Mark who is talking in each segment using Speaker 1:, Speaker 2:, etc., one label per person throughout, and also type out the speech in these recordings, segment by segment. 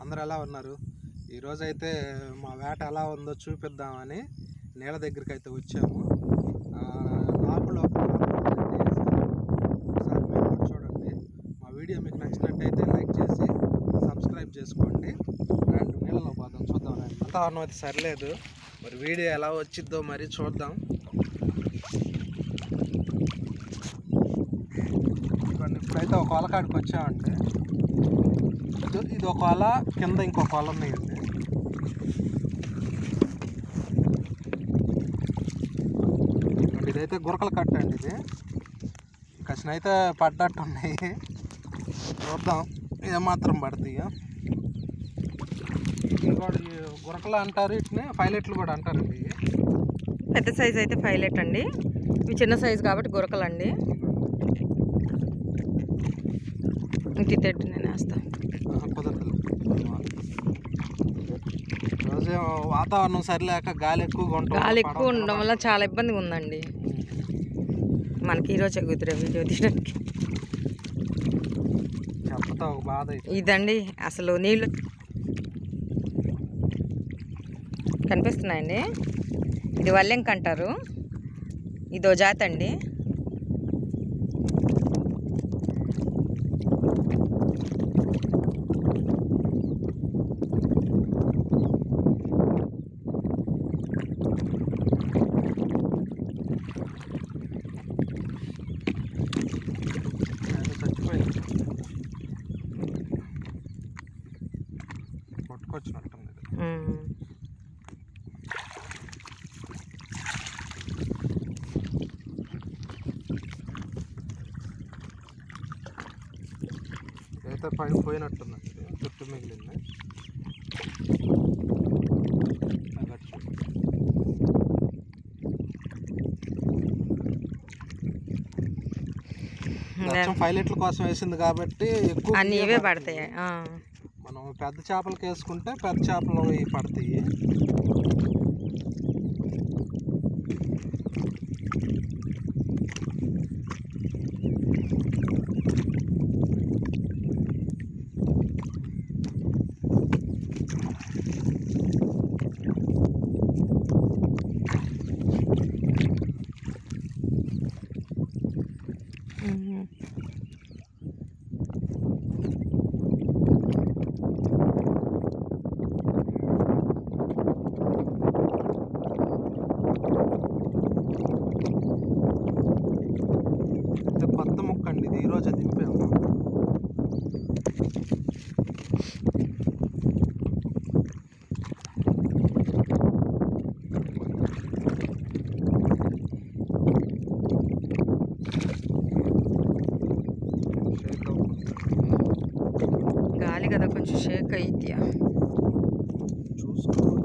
Speaker 1: అందరు ఎలా ఉన్నారు? ఈరోజు అయితే మా వేట ఎలా ఉందో చూపిద్దామని నీళ్ళ దగ్గరికి అయితే వచ్చాము. ఆ, నాపులో ఒకసారి మీరు చూడండి. మా వీడియో మీకు నచ్చినట్టయితే లైక్ చేసి సబ్స్క్రైబ్ చేసుకోండి. అండ్ నీళ్ళలో పోదాం చూద్దాం. వాతావరణం అయితే సరిలేదు. మరి వీడియో ఎలా వచ్చిద్దో మరి చూద్దాం. ఇప్పుడైతే ఒక కొలకాడికి వచ్చామంటే ఇది- ఇది ఒక కింద ఇంకో కొల ఉన్నాయండి ఇదైతే గురకలు కట్టండి ఇది. కసిన అయితే పడ్డట్టు ఉన్నాయి చూద్దాం ఏమాత్రం పడతాయి కూడా గురకలు అంటారు వీటిని పైలట్లు కూడా అంటారండి.
Speaker 2: పెద్ద సైజ్ అయితే ఫైలెట్ అండి. ఇవి చిన్న సైజు కాబట్టి గురకలండి. ఇంటి తెడ్డు నేను వేస్తా
Speaker 1: వాతావరణం సరిలేక గాలి ఎక్కువగా ఉంటుంది
Speaker 2: గాలి ఎక్కువ ఉండడం వల్ల చాలా ఇబ్బందిగా ఉందండి. మనకి ఈరోజే కుదిరే వీడియో తీయడానికి. ఇదండి అసలు నీళ్ళు కనిపిస్తున్నాయండి. ఇది వల్లెంక అంటారు. ఇదో జాతి అండి
Speaker 1: నేను చచ్చిపోయింది కొట్టుకొచ్చినట్టుంది ఇది.
Speaker 2: ఉమ్.
Speaker 1: పోయినట్టుందండి ఇది. చుట్టూ మిగిలింది పైలట్ల కోసం వేసింది కాబట్టి ఎక్కువ
Speaker 2: అన్నీ
Speaker 1: ఇవే
Speaker 2: ఇవే
Speaker 1: పడతాయి. మనం పెద్ద చేపలకి వేసుకుంటే పెద్ద చేపలు పడతాయి
Speaker 2: ఉమ్.
Speaker 1: ఇది కొత్త ముక్క అండి ఇది ఈరోజే దింపాము షేక్ అవుతుంది.
Speaker 2: గాలి కదా కొంచెం షేక్ అయితే
Speaker 1: చూసుకోవాలి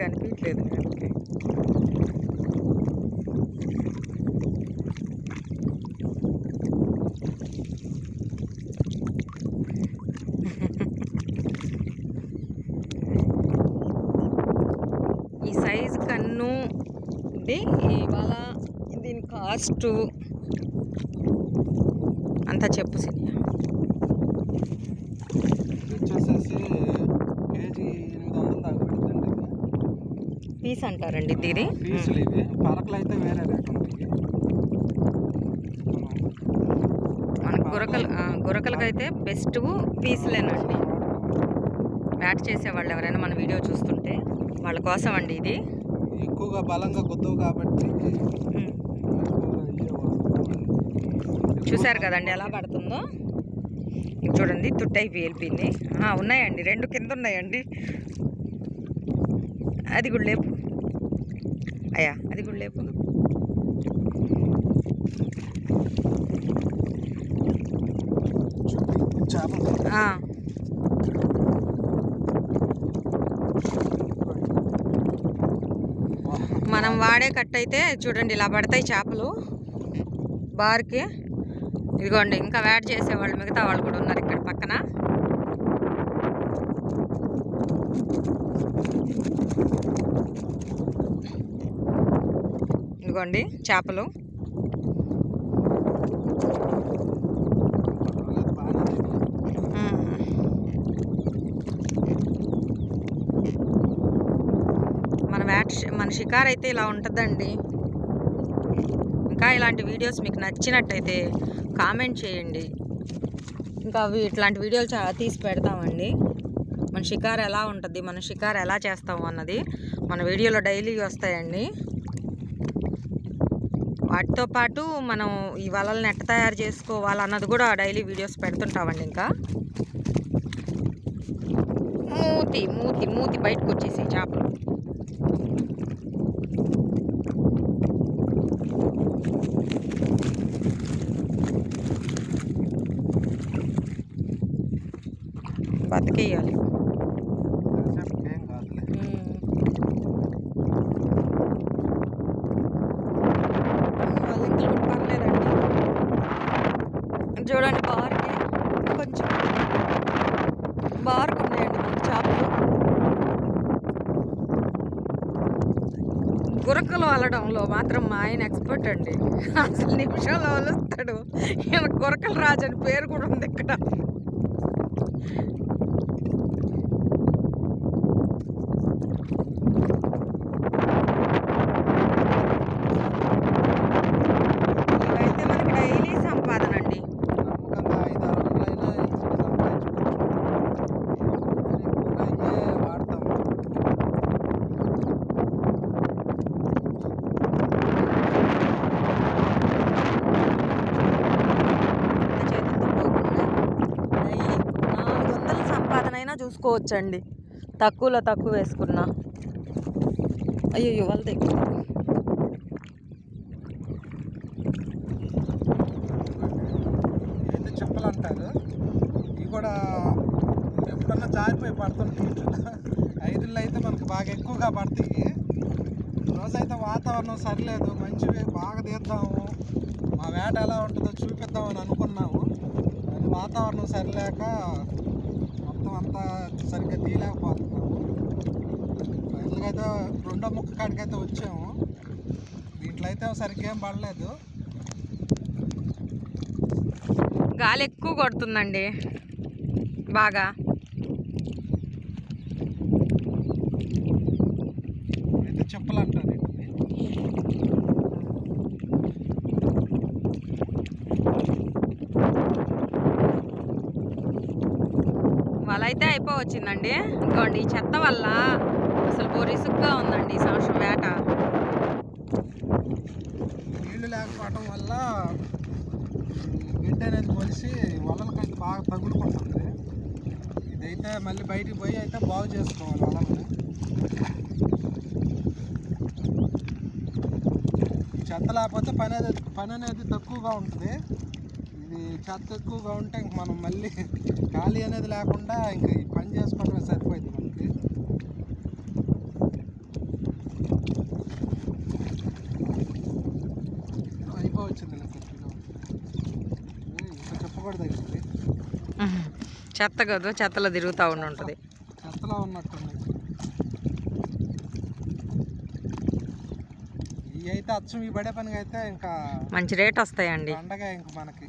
Speaker 2: వాళ్ళు కనిపించలేదు నీళ్ళకి. ఈ సైజ్ కన్ను ఇది ఇవాళ దీని కాస్ట్ అంతా చెప్పు సినియా పీస్ అంటారండి దీని?
Speaker 1: పీసులు ఇవి. పలకలు అయితే వేరే
Speaker 2: మన గురకలు గురకలకైతే బెస్ట్ పీసులేనండి. బ్యాట్ చేసే వాళ్ళు ఎవరైనా మన వీడియో చూస్తుంటే వాళ్ళ కోసం అండి ఇది.
Speaker 1: ఎక్కువగా బలంగా గుద్దవు కాబట్టి.
Speaker 2: చూసారు కదండి ఎలా పడుతుందో? చూడండి తుట్టయి పేలిపోయింది. ఆ, ఉన్నాయండి రెండు కింద ఉన్నాయండి. అది కూడా లేపు. అయ్యా అది కూడా లేపు మనం వాడే కట్ అయితే చూడండి ఇలా పడతాయి చేపలు. బార్కి. ఇదిగోండి ఇంకా వేట చేసేవాళ్ళు మిగతా వాళ్ళు కూడా ఉన్నారు ఇదిగోండి చేపలు. మన వేట మన షికార్ అయితే ఇలా ఉంటుందండి. ఇంకా ఇలాంటి వీడియోస్ మీకు నచ్చినట్టయితే కామెంట్ చేయండి. ఇంకా ఇట్లాంటి వీడియోలు చాలా తీసి పెడతామండి. మన షికారు ఎలా ఉంటుంది మన షికారు ఎలా చేస్తాము అన్నది మన వీడియోలో డైలీ వస్తాయండి. వాటితో పాటు మనం ఈ వలల నెట్ట తయారు చేసుకోవాలన్నది కూడా డైలీ వీడియోస్ పెడుతుంటామండి ఇంకా. మూతి మూతి మూతి బయటకు వచ్చేసి చేపలు. బతికేయాలి
Speaker 1: ఏం కాదులే
Speaker 2: వల్లింకలు కూడా పర్లేదండి చూడండి బార్కి కొంచెం బార్కు ఉన్నాయండి మనకి చేపలు గురకలు అల్లడంలో మాత్రం మా ఆయన ఎక్స్పర్ట్ అండి అసలు నిమిషంలో వలుస్తాడు. ఈయన గురకల రాజు అని పేరు కూడా ఉంది ఇక్కడ. అయినా చూసుకోవచ్చండి తక్కువలో తక్కువ వేసుకున్నా. అయ్యో వాళ్ళ దగ్గర.
Speaker 1: అయితే చెప్పలు అంటారు ఇవి కూడా ఎప్పుడన్నా జారిపోయి పడుతుంటాయి. ఐదుల్లో అయితే మనకు బాగా ఎక్కువగా పడతాయి. రోజైతే వాతావరణం సరిలేదు. మంచివి బాగా తీద్దాము. మా వేట ఎలా ఉంటుందో చూపిద్దామని అనుకున్నాము. కానీ వాతావరణం సరిలేక అంతా సరిగ్గా తీయలేకపోతున్నాము. ఫైనల్గా అయితే రెండో ముక్క కాడికైతే వచ్చాము. దీంట్లో అయితే సరిగ్గా ఏం పడలేదు.
Speaker 2: గాలి ఎక్కువ కొడుతుందండి. బాగా.
Speaker 1: అయితే చెప్పులు అంటారు వీటిని.
Speaker 2: వల అయితే అయిపోవచ్చిందండి. ఇంకోండి ఈ చెత్త వల్ల అసలు బొరిసుగ్గా ఉందండి ఈ సంవత్సరం వేట.
Speaker 1: నీళ్ళు లేకపోవడం వల్ల గిడ్డ గడ్డి అనేది పొలిసి కంటే బాగా తగులుకుంటుంది. ఇదైతే మళ్ళీ బయటికి పోయి అయితే బాగు చేసుకోవాలి వలలు. చెత్త లేకపోతే పని అనేది పని అనేది తక్కువగా ఉంటుంది. ఇది చెత్త ఎక్కువగా ఉంటే ఇంక మనం మళ్ళీ ఖాళీ అనేది లేకుండా ఇంక ఈ పని చేసుకోవడమే సరిపోయింది మనకి. అయిపోవచ్చింది ఇంకా చెప్పకూడదు
Speaker 2: చెత్త కదా చెత్తలో తిరుగుతూ ఉండి ఉంటుంది.
Speaker 1: చెత్తలో ఉన్నట్టుంది. ఇవి అయితే అచ్చం ఈ పడే పనిగా అయితే ఇంకా
Speaker 2: మంచి రేట్ వస్తాయండి.
Speaker 1: పండగ ఇంక మనకి.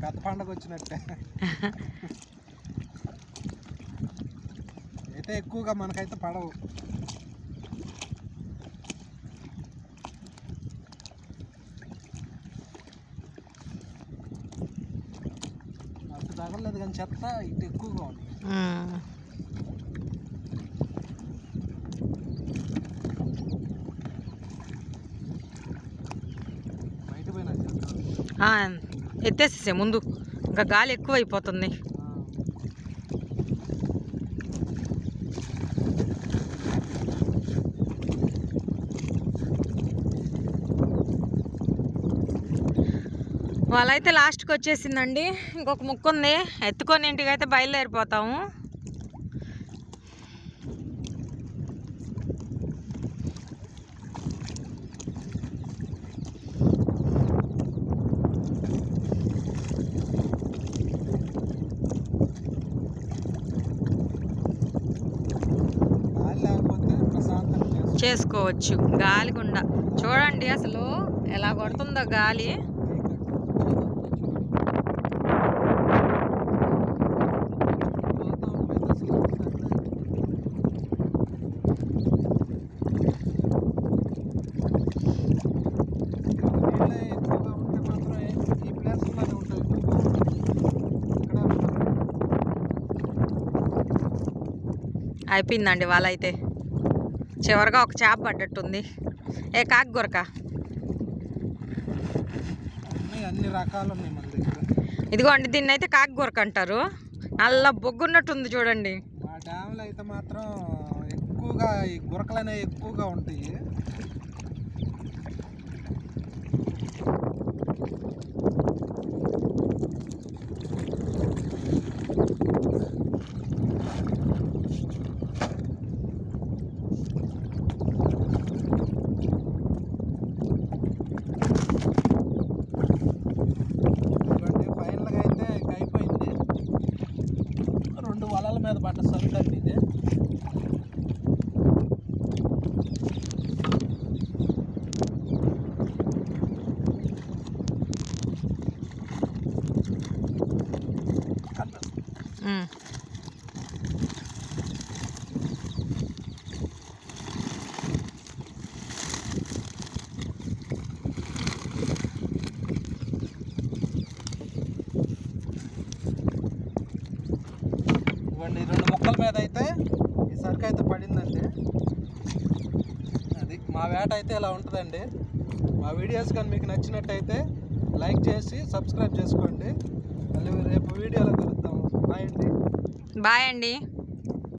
Speaker 1: పెద్ద పండగ వచ్చినట్టే. అయితే ఎక్కువగా మనకైతే పడవు. అటు తగలలేదు కానీ చెత్త ఇటు ఎక్కువగా ఉంది. బయట పోయినా చెత్త.
Speaker 2: ఎత్తేసేసే ముందు. ఇంకా గాలి ఎక్కువ అయిపోతుంది వాళ్ళైతే లాస్ట్కి వచ్చేసిందండి. ఇంకొక ముక్క ఉంది ఎత్తుకొని ఇంటికి అయితే బయలుదేరిపోతాము. చేసుకోవచ్చు. గాలి గుండా చూడండి అసలు ఎలా కొడుతుందో గాలి. అయిపోయిందండి వాళ్ళైతే. చివరిగా ఒక చేప పడ్డట్టుంది. ఏ కాకి గురక?
Speaker 1: అన్నీ రకాలు
Speaker 2: ఇదిగోండి దీన్ని అయితే కాకి గురక అంటారు. నల్ల బొగ్గున్నట్టుంది చూడండి.
Speaker 1: మా డ్యామ్లో అయితే మాత్రం ఎక్కువగా ఈ గురకలు అనేవి ఎక్కువగా ఉంటాయి ఇదిగోండి ఫైనల్గా అయితే ఇక అయిపోయింది రెండు వలల మీద పడ్డ సరుకండి ఇది
Speaker 2: ఉమ్.
Speaker 1: ఇవ్వండి ఈ రెండు ముక్కల మీద అయితే ఈ సరుకు అయితే పడిందండి. అది మా వేట అయితే ఇలా ఉంటుందండి. మా వీడియోస్ కానీ మీకు నచ్చినట్టయితే లైక్ చేసి సబ్స్క్రైబ్ చేసుకోండి. మళ్ళీ రేపు వీడియోలో కలుద్దాం. బాయ్ అండి.
Speaker 2: బాయ్ అండి.